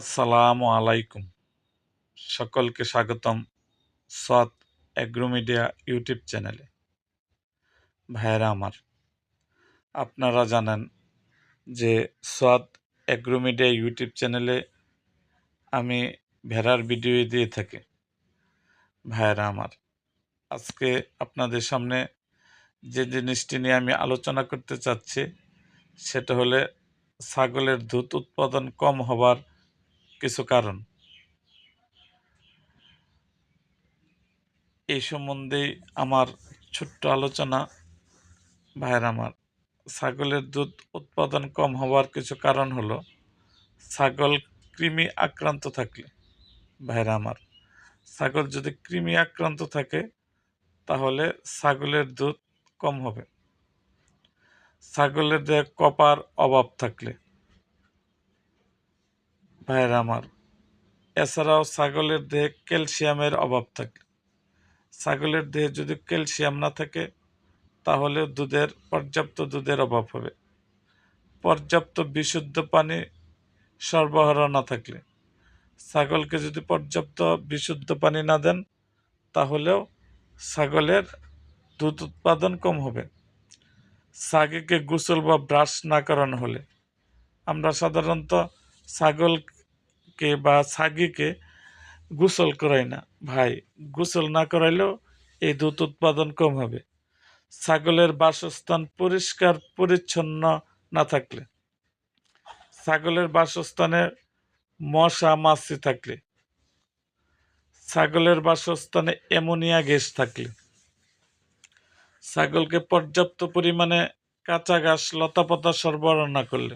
আসসালামু আলাইকুম। সকলকে স্বাগতম সৎ অ্যাগ্রোমিডিয়া ইউটিউব চ্যানেলে। ভাইয়েরা আমার, আপনারা জানেন যে সৎ অ্যাগ্রোমিডিয়া ইউটিউব চ্যানেলে আমি ভেড়ার ভিডিও দিয়ে থাকি। ভাইয়েরা আমার, আজকে আপনাদের সামনে যে জিনিসটি নিয়ে আমি আলোচনা করতে চাচ্ছি, সেটা হলে ছাগলের দুধ উৎপাদন কম হবার কিছু কারণ। এই সম্বন্ধেই আমার ছোট্ট আলোচনা। ভাইয়ের আমার, ছাগলের দুধ উৎপাদন কম হওয়ার কিছু কারণ হলো, ছাগল কৃমি আক্রান্ত থাকলে। ভাইয়ের আমার, ছাগল যদি কৃমি আক্রান্ত থাকে, তাহলে ছাগলের দুধ কম হবে। ছাগলের দেহে কপার অভাব থাকলে। ভাইয়ের আমার। এছাড়াও ছাগলের দেহে ক্যালসিয়ামের অভাব থাকে। ছাগলের দেহে যদি ক্যালসিয়াম না থাকে, তাহলে দুধের, পর্যাপ্ত দুধের অভাব হবে। পর্যাপ্ত বিশুদ্ধ পানি সরবরাহ না থাকলে। ছাগলকে যদি পর্যাপ্ত বিশুদ্ধ পানি না দেন, তাহলেও ছাগলের দুধ উৎপাদন কম হবে। ছাগলকে গোসল বা ব্রাশ না করানো হলে আমরা সাধারণত ছাগলকে বা সাগিকে গোসল করাই না। ভাই, গোসল না করাইলেও এই দুধ উৎপাদন কম হবে। ছাগলের বাসস্থান পরিষ্কার, পরিচ্ছন্ন না থাকলে। ছাগলের বাসস্থানে মশা, মাছি থাকলে। ছাগলের বাসস্থানে অ্যামোনিয়া গ্যাস থাকলে। ছাগলকে পর্যাপ্ত পরিমাণে কাঁচা ঘাস, লতাপাতা সরবরাহ না করলে।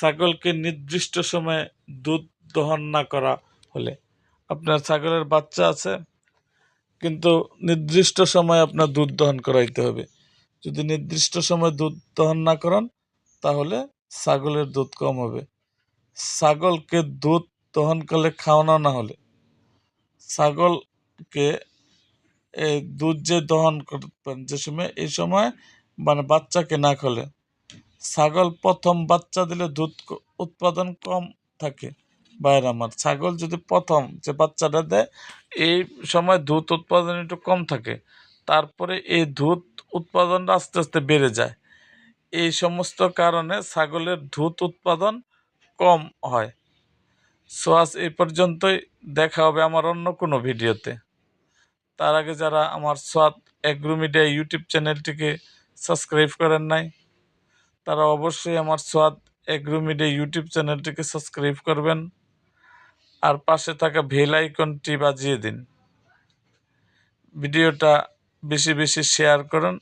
ছাগলকে নির্দিষ্ট সময়ে দুধ দহন না করা হলে। আপনার ছাগলের বাচ্চা আছে, কিন্তু নির্দিষ্ট সময় আপনার দুধ দহন করাইতে হবে। যদি নির্দিষ্ট সময় দুধ দহন না করান, তাহলে ছাগলের দুধ কম হবে। ছাগলকে দুধ দহন করলে খাওয়ানো না হলে, ছাগলকে এই দুধ যে দহন করবেন যে সময়, এই সময় মানে বাচ্চাকে না খোলে ছাগল প্রথম বাচ্চা দিলে দুধ উৎপাদন কম থাকে বাইরে আমার। ছাগল যদি প্রথম যে বাচ্চাটা দেয়, এই সময় দুধ উৎপাদন একটু কম থাকে, তারপরে এই দুধ উৎপাদনটা আস্তে আস্তে বেড়ে যায়। এই সমস্ত কারণে ছাগলের দুধ উৎপাদন কম হয়। সো, আজ এই পর্যন্তই। দেখা হবে আমার অন্য কোনো ভিডিওতে। তার আগে যারা আমার সোয়াদ অ্যাগ্রো মিডিয়া ইউটিউব চ্যানেলটিকে সাবস্ক্রাইব করেন নাই তারা অবশ্যই আমার সোয়াদ এগ্রুমিডে ইউটিউব চ্যানেলটিকে সাবস্ক্রাইব করবেন আর পাশে থাকা ভেল আইকনটি বাজিয়ে দিন। ভিডিওটা বেশি বেশি শেয়ার করুন।